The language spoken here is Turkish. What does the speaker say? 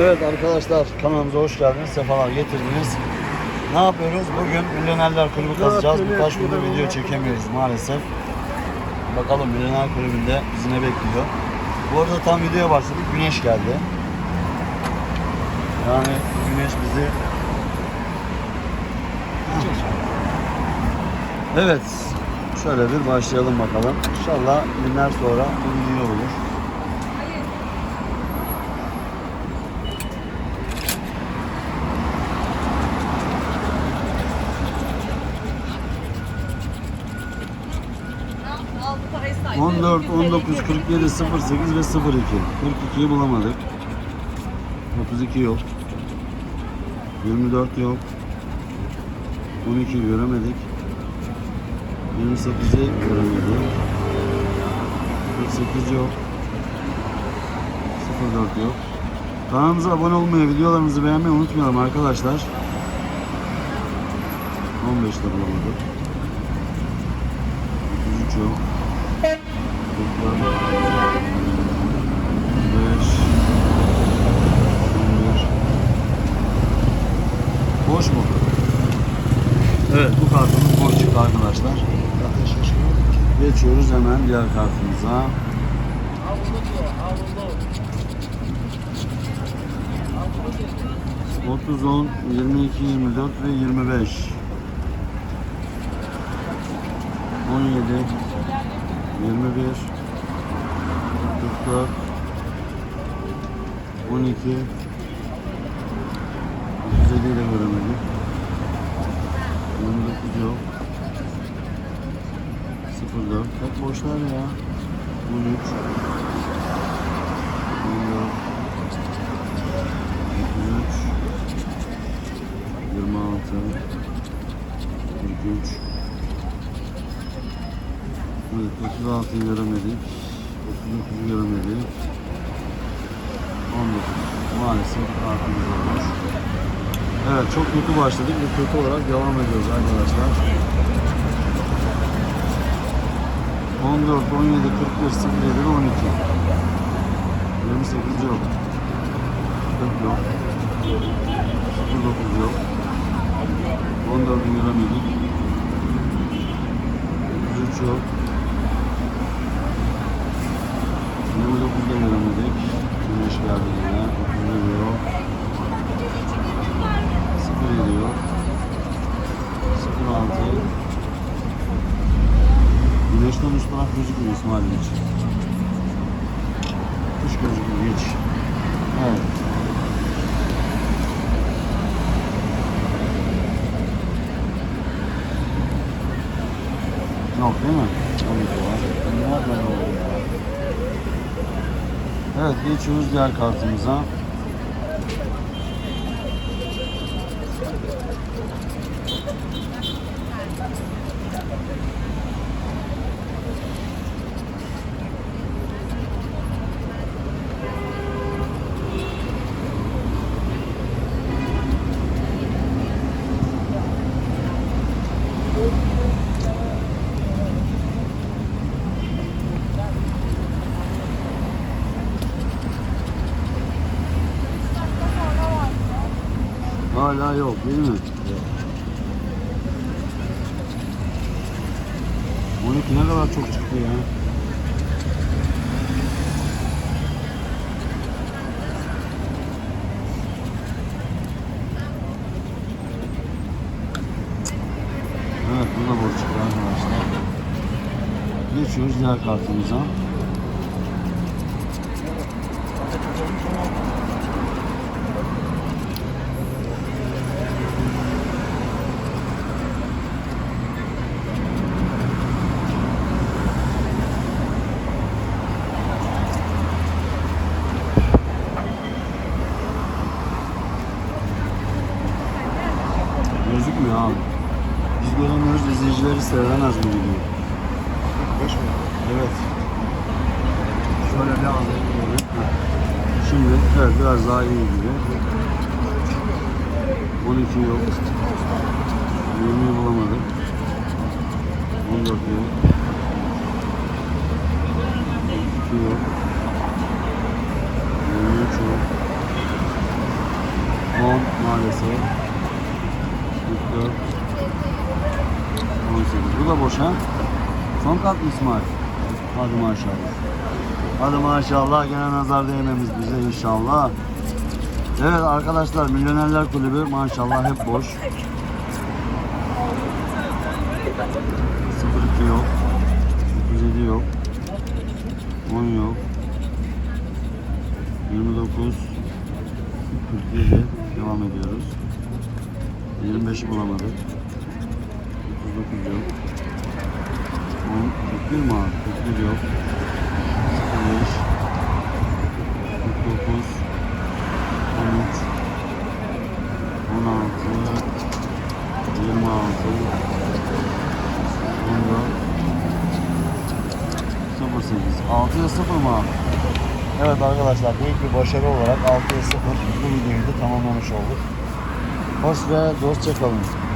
Evet arkadaşlar kanalımıza hoş geldiniz. Sefalar getirdiniz. Ne yapıyoruz? Bugün Milyonerler Kulübü kazacağız. Birkaç gündür video çekemiyoruz maalesef. Bakalım Milyoner Kulübü'nde bizi ne bekliyor. Bu arada tam videoya başladık. Güneş geldi. Yani güneş bizi... Evet. Şöyle bir başlayalım bakalım. İnşallah günler sonra bu video olur. 14, 19, 47, 08 ve 02. 42'yi bulamadık. 32 yok. 24 yok. 12 göremedik. 28'i göremedik. 48 yok. 04 yok. Kanalımıza abone olmayı, videolarımızı beğenmeyi unutmayalım arkadaşlar. 15 de bulamadık. 33 yok. 5 Boş mu? Evet bu kartımız boş çıktı arkadaşlar. Geçiyoruz hemen diğer kartımıza. Otuz, on, yirmi iki, yirmi dört ve yirmi beş. On yedi, yirmi bir, kırk dört, on iki, otuz yediyi de göremedik. Yirmi dokuz yok. Sıfır dört. Hep boşlar ya. On üç. On dört. Otuz üç. Yirmi altı. Kırk üç. Evet, 36'yı göremedik. 39'u göremedik. 19. Maalesef kartımız olmuş. Evet çok kötü başladık ve kötü olarak devam ediyoruz arkadaşlar. 14, 17, 41, 07, 12. 28 yok. 40 yok. 09 yok. 14'ü göremedik. 33 yok. 29'da göremedik. Güneş geldi yine. 31 yok. 07 yok. 06. Güneşten üst taraf gözükmüyor İsmail hiç. Hiç gözükmüyor hiç. Evet. Yok değil mi? 12 var. Nereden oldu ya? Evet geçiyoruz diğer kartımıza. Hala yok değil mi? 12 ne kadar çok çıktı ya. Evet bu da çıktı arkadaşlar. Geçiyoruz diğer kartımıza. Gözükmüyor abi. Biz göremiyoruz, izleyicileri seyremez bu videoyu. Evet. Şöyle bir alayım. Şimdi evet biraz daha iyi gibi. 12 yok. 20'yi bulamadık. 14 yok. 2 yok. 23 yok. maalesef. 44. 18. Bu da boş ha. Son kat mı İsmail? Hadi maşallah. Hadi maşallah gene nazar değmemiz bize inşallah. Evet arkadaşlar Milyonerler Kulübü maşallah hep boş. 02 yok. 37 yok. 10 yok. 29 47 devam ediyoruz. 25'i bulamadık. 39 yok. 10 41 mi abi? 41 yok. 05 49 13 16 26 14 08 6'ya 0 mı abi? Evet arkadaşlar büyük bir başarı olarak 6'ya 0 bu videoyu da tamamlamış olduk. Hoş ve dostça kalın.